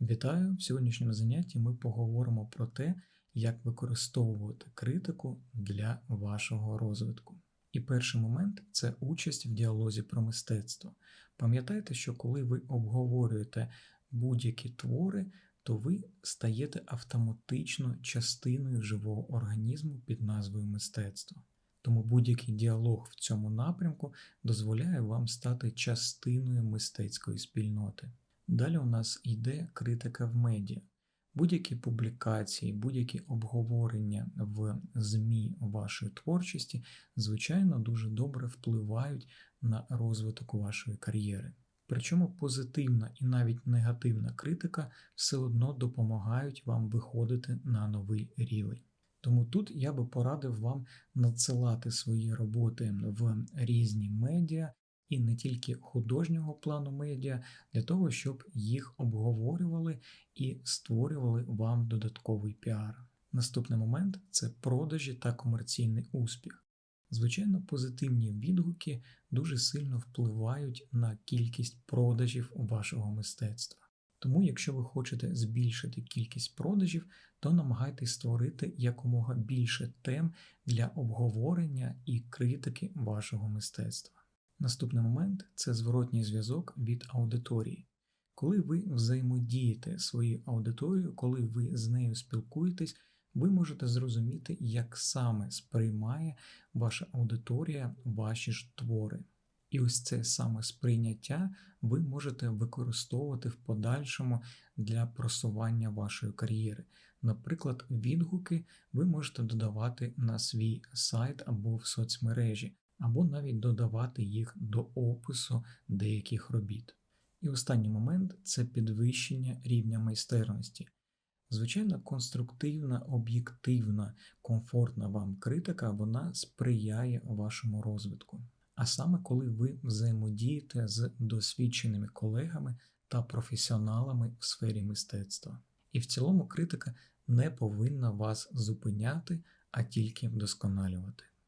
Вітаю! В сьогоднішньому занятті ми поговоримо про те, як використовувати критику для вашого розвитку. І перший момент це участь в діалозі про мистецтво. Пам'ятайте, що коли ви обговорюєте будь-які твори, то ви стаєте автоматично частиною живого організму під назвою мистецтво. Тому будь-який діалог в цьому напрямку дозволяє вам стати частиною мистецької спільноти. Далі у нас йде критика в медіа. Будь-які публікації, будь-які обговорення в ЗМІ вашої творчості, звичайно, дуже добре впливають на розвиток вашої кар'єри. Причому позитивна і навіть негативна критика все одно допомагають вам виходити на новий рівень. Тому тут я би порадив вам надсилати свої роботи в різні медіа і не тільки художнього плану медіа, для того, щоб їх обговорювали і створювали вам додатковий піар. Наступний момент це продажі та комерційний успіх. Звичайно, позитивні відгуки дуже сильно впливають на кількість продажів вашого мистецтва. Тому, якщо ви хочете збільшити кількість продажів, то намагайтесь створити якомога більше тем для обговорення і критики вашого мистецтва. Наступний момент це зворотній зв'язок від аудиторії. Коли ви взаємодієте своєю аудиторією, коли ви з нею спілкуєтесь, ви можете зрозуміти, як саме сприймає ваша аудиторія ваші ж твори. І ось це саме сприйняття ви можете використовувати в подальшому для просування вашої кар'єри. Наприклад, відгуки ви можете додавати на свій сайт або в соцмережі, або навіть додавати їх до опису деяких робіт. І останній момент це підвищення рівня майстерності. Звичайно, конструктивна, об'єктивна, комфортна вам критика вона сприяє вашому розвитку. А саме коли ви взаємодієте з досвідченими колегами та професіоналами в сфері мистецтва. І в цілому критика не повинна вас зупиняти, а тільки вдосконалювати.